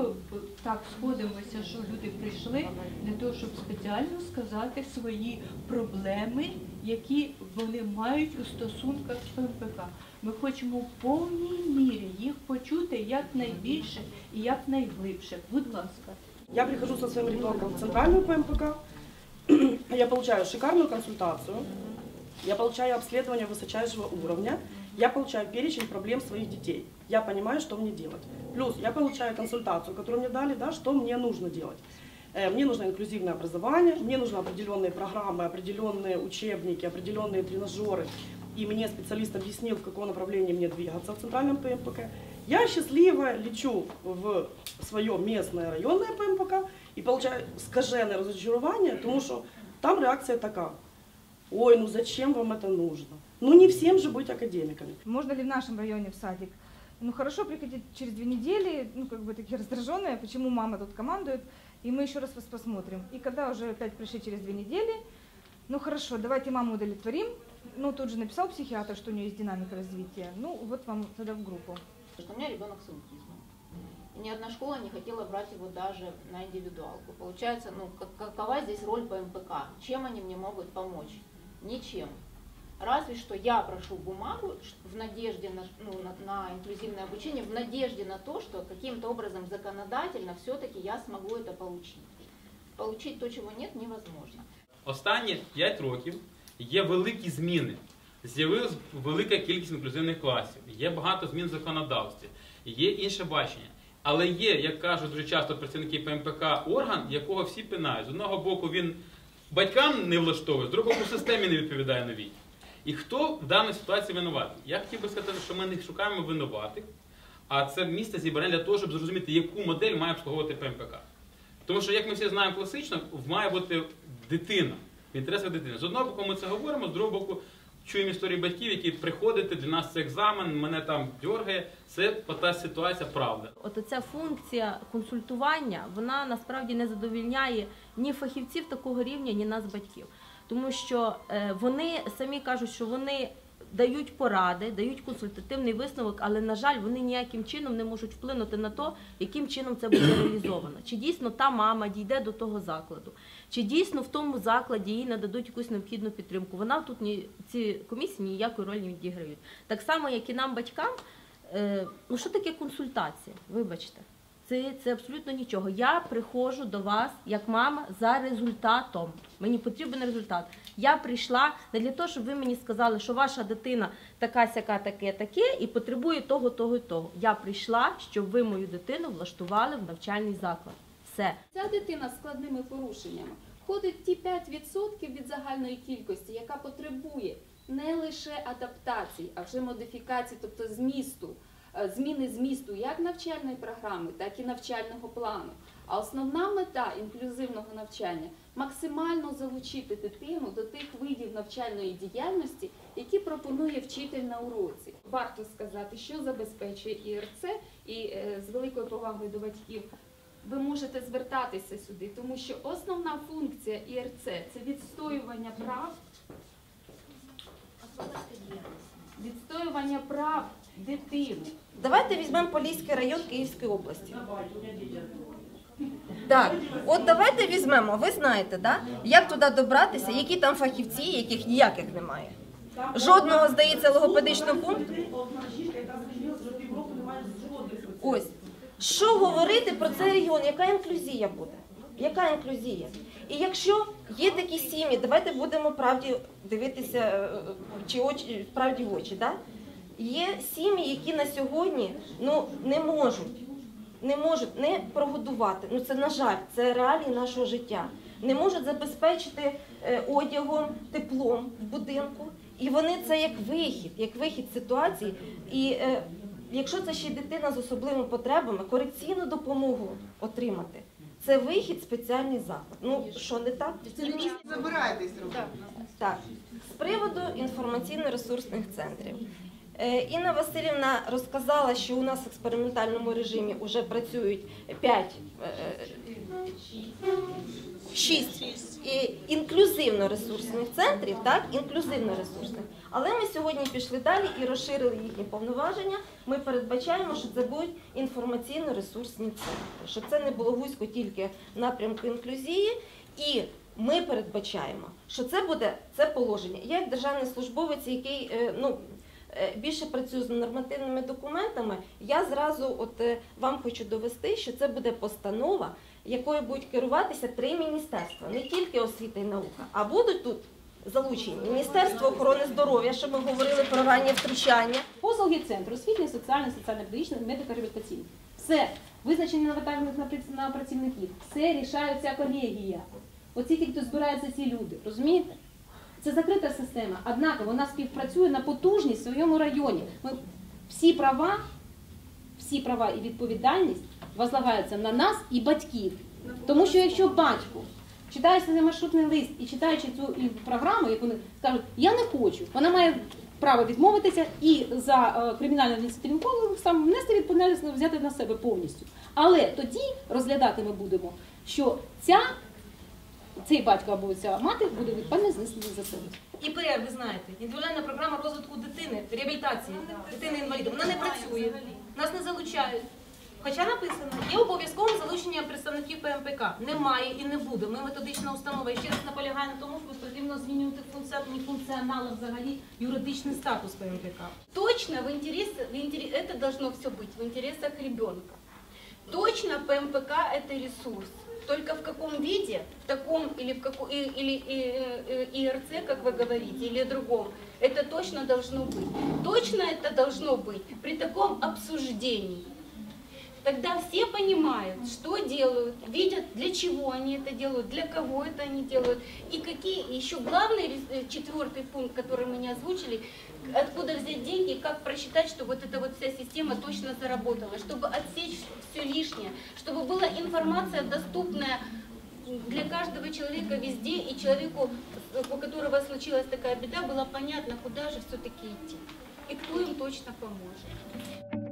е, так сходимося, що люди прийшли для того, щоб спеціально сказати свої проблеми, які вони мають у стосунках з ПМПК. Ми хочемо в повній мірі їх почути якнайбільше і якнайглибше. Будь ласка. Я прихожу со своим ребенком в центральную ПМПК, я получаю шикарную консультацию, я получаю обследование высочайшего уровня, я получаю перечень проблем своих детей. Я понимаю, что мне делать. Плюс я получаю консультацию, которую мне дали, да, что мне нужно делать. Э, Мне нужно инклюзивное образование, мне нужны определенные программы, определенные учебники, определенные тренажеры. И мне специалист объяснил, в каком направлении мне двигаться в центральном ПМПК. Я счастливо лечу в свое местное районное ПМПК и получаю скажене разочарование, потому что там реакция такая. Ой, ну зачем вам это нужно? Ну не всем же быть академиками. Можно ли в нашем районе в садик? Ну хорошо приходить через две недели, ну как бы такие раздраженные, почему мама тут командует, и мы еще раз вас посмотрим. И когда уже опять пришли через две недели, ну хорошо, давайте маму удовлетворим. Ну тут же написал психиатр, что у нее есть динамика развития. Ну вот вам тогда в группу. у меня ребенок с аутизмом. И ни одна школа не хотела брать его даже на индивидуалку. Получается, ну как- какова здесь роль ПМПК? Чем они мне могут помочь? Ничем. Разве что я прошу бумагу в надежде на, ну, на, на инклюзивное обучение, в надежде на то, что каким-то образом законодательно все-таки я смогу это получить. Получить то, чего нет, невозможно. Останні 5 років є великі зміни. З'явилась велика кількість інклюзивних класів, є багато змін в законодавстві, є інше бачення. Але є, як кажуть дуже часто працівники ПМПК, орган, якого всі пинають. З одного боку, він батькам не влаштовує, з другого боку, системі не відповідає новій. І хто в даній ситуації винуватий? Я хотів би сказати, що ми не шукаємо винуватих, а це місце зібрання для того, щоб зрозуміти, яку модель має обслуговувати ПМПК. Тому що, як ми всі знаємо класично, має бути дитина, в інтересах дитини. З одного боку, ми це говоримо, з другого боку, чуємо історії батьків, які приходите, для нас це екзамен, мене там дьоргає. Це та ситуація, правда. От ця функція консультування, вона насправді не задовільняє ні фахівців такого рівня, ні нас, батьків. Тому що е, вони самі кажуть, що вони дають поради, дають консультативний висновок, але, на жаль, вони ніяким чином не можуть вплинути на те, яким чином це буде реалізовано. Чи дійсно та мама дійде до того закладу, чи дійсно в тому закладі їй нададуть якусь необхідну підтримку. Вона тут ні ці комісії ніякої ролі не відіграють. Так само, як і нам, батькам, Е, ну що таке консультація? Вибачте, це, це абсолютно нічого. Я приходжу до вас як мама за результатом. Мені потрібен результат. Я прийшла не для того, щоб ви мені сказали, що ваша дитина така сяка, таке, таке, і потребує того, того і того. Я прийшла, щоб ви мою дитину влаштували в навчальний заклад. Все. Ця дитина з складними порушеннями входить ті 5% від загальної кількості, яка потребує не лише адаптації, а вже модифікації, тобто змісту, е, зміни змісту як навчальної програми, так і навчального плану. А основна мета інклюзивного навчання максимально залучити дитину до тих видів навчальної діяльності, які пропонує вчитель на уроці. Варто сказати, що забезпечує ІРЦ, і е, з великою повагою до батьків ви можете звертатися сюди, тому що основна функція ІРЦ це відстоювання прав, відстоювання прав дитини. Давайте візьмемо Поліський район Київської області. Так, от давайте візьмемо. Ви знаєте, да? як туди добратися, які там фахівці, яких ніяких немає. Жодного, здається, логопедичного пункту. Ось. Що говорити про цей регіон? Яка інклюзія буде? Яка інклюзія? І якщо є такі сім'ї, давайте будемо правді дивитися е, чи очі, правді в очі. Да? Є сім'ї, які на сьогодні ну, не можуть, не можуть не прогодувати. Ну це на жаль, це реалії нашого життя. Не можуть забезпечити е, одягом, теплом в будинку. І вони це як вихід, як вихід ситуації. І е, якщо це ще й дитина з особливими потребами, корекційну допомогу отримати. Це вихід спеціальний заклад. Ну що не так? Забирайтесь робити. Так, з приводу інформаційно-ресурсних центрів. Е, Інна Васильівна розказала, що у нас в експериментальному режимі вже працюють 5 Шість і інклюзивно-ресурсних центрів, так, інклюзивно-ресурсних. Але ми сьогодні пішли далі і розширили їхні повноваження. Ми передбачаємо, що це будуть інформаційно-ресурсні центри, щоб це не було вузько тільки напрямку інклюзії. І ми передбачаємо, що це буде це положення. Я як державний службовець, який е, ну. Е, Більше працюю з нормативними документами. Я зразу от е, вам хочу довести, що це буде постанова, якою будуть керуватися три міністерства, не тільки освіта і наука, а будуть тут залучені Міністерство охорони здоров'я, щоб ми говорили про раннє втручання, Послуги центру освітньої, соціальної, соціально-педагогічної, медико-реабілітаційної. Все, навантажених на прац- на працівників, все рішає ця колегія. Оці ті, хто збираються ці люди, розумієте? Це закрита система, однак вона співпрацює на потужність в своєму районі. Ми, всі права, всі права і відповідальність возлагаються на нас і батьків. Тому що якщо батько читає цей маршрутний лист і читаючи цю програму, як вони скажуть, я не хочу, вона має право відмовитися і за е, кримінальним адміністративним кодексом внести відповідальність взяти на себе повністю. Але тоді розглядати ми будемо, що ця, цей батько або ця мати буде відповідальність знесена за себе. ІПР, ви знаєте, індивідуальна програма розвитку дитини, реабілітації дитини інваліда. Вона не працює, нас не залучають. Хоча написано, є обов'язкове залучення представників ПМПК. Немає і не буде. Ми методична установа. І ще раз наполягаю на тому, що потрібно змінювати функціонал, функціонал взагалі юридичний статус ПМПК. Точно в интерес, в интере- это должно все быть в интересах ребенка. Точно ПМПК это ресурс. Только в каком виде, в таком или в каком и- или э, э, ИРЦ, как вы говорите, или другом, это точно должно быть. Точно это должно быть при таком обсуждении. Тогда все понимают, что делают, видят, для чего они это делают, для кого это они делают, и какие еще главный э, четвертый пункт, который мы не озвучили, откуда взять деньги, как просчитать, чтобы вот эта вот вся система точно заработала, чтобы отсечь все лишнее, чтобы была информация доступная для каждого человека везде, и человеку, у которого случилась такая беда, было понятно, куда же все-таки идти, и кто им точно поможет.